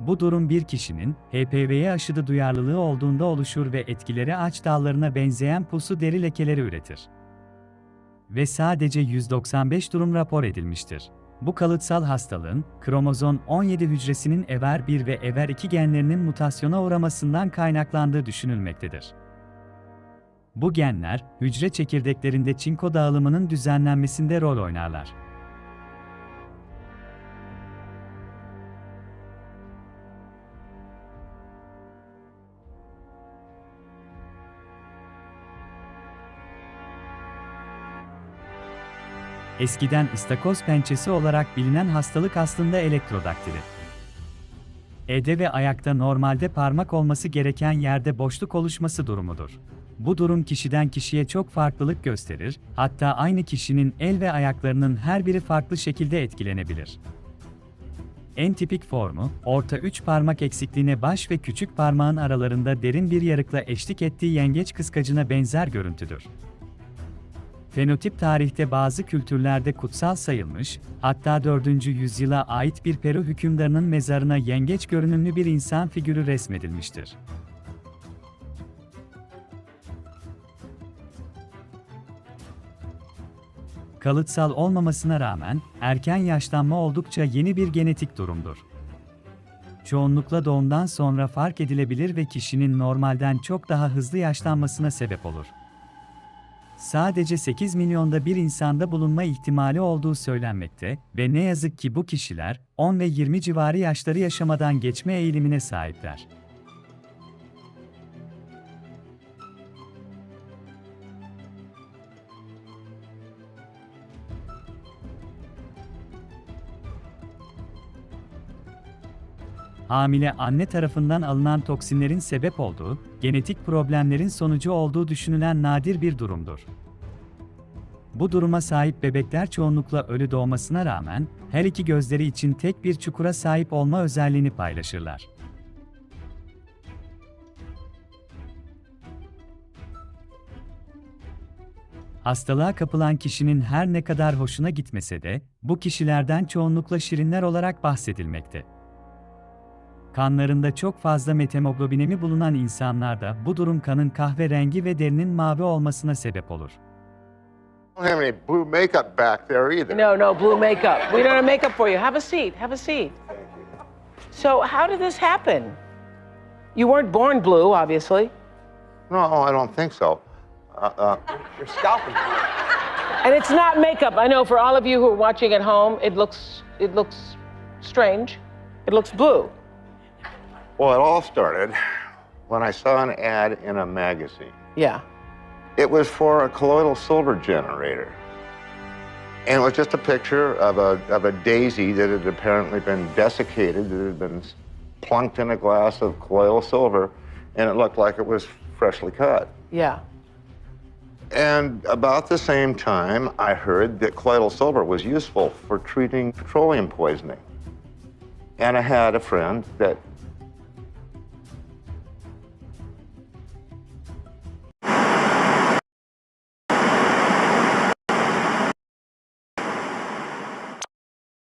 Bu durum bir kişinin HPV'ye aşıda duyarlılığı olduğunda oluşur ve etkileri aç dallarına benzeyen pusu deri lekeleri üretir. Ve sadece 195 durum rapor edilmiştir. Bu kalıtsal hastalığın, kromozom 17 hücresinin EVER1 ve EVER2 genlerinin mutasyona uğramasından kaynaklandığı düşünülmektedir. Bu genler, hücre çekirdeklerinde çinko dağılımının düzenlenmesinde rol oynarlar. Eskiden ıstakoz pençesi olarak bilinen hastalık aslında elektrodaktili. Ede ve ayakta normalde parmak olması gereken yerde boşluk oluşması durumudur. Bu durum kişiden kişiye çok farklılık gösterir, hatta aynı kişinin el ve ayaklarının her biri farklı şekilde etkilenebilir. En tipik formu, orta üç parmak eksikliğine baş ve küçük parmağın aralarında derin bir yarıkla eşlik ettiği yengeç kıskacına benzer görüntüdür. Fenotip tarihte bazı kültürlerde kutsal sayılmış, hatta 4. yüzyıla ait bir Peru hükümdarının mezarına yengeç görünümlü bir insan figürü resmedilmiştir. Kalıtsal olmamasına rağmen, erken yaşlanma oldukça yeni bir genetik durumdur. Çoğunlukla doğumdan sonra fark edilebilir ve kişinin normalden çok daha hızlı yaşlanmasına sebep olur sadece 8 milyonda bir insanda bulunma ihtimali olduğu söylenmekte ve ne yazık ki bu kişiler 10 ve 20 civarı yaşları yaşamadan geçme eğilimine sahipler. Hamile anne tarafından alınan toksinlerin sebep olduğu, genetik problemlerin sonucu olduğu düşünülen nadir bir durumdur. Bu duruma sahip bebekler çoğunlukla ölü doğmasına rağmen, her iki gözleri için tek bir çukura sahip olma özelliğini paylaşırlar. Hastalığa kapılan kişinin her ne kadar hoşuna gitmese de, bu kişilerden çoğunlukla şirinler olarak bahsedilmekte. Kanlarında çok fazla metemoglobinemi bulunan insanlarda bu durum kanın kahverengi ve derinin mavi olmasına sebep olur. don't have any blue makeup back there either. No, no, blue makeup. We don't have makeup for you. Have a seat. Have a seat. So, how did this happen? You weren't born blue, obviously. No, I don't think so. Uh, uh, Your scalp is blue. And it's not makeup. I know for all of you who are watching at home, it looks it looks strange. It looks blue. Well, it all started when I saw an ad in a magazine. Yeah. It was for a colloidal silver generator. And it was just a picture of a, of a daisy that had apparently been desiccated, that had been plunked in a glass of colloidal silver, and it looked like it was freshly cut. Yeah. And about the same time, I heard that colloidal silver was useful for treating petroleum poisoning. And I had a friend that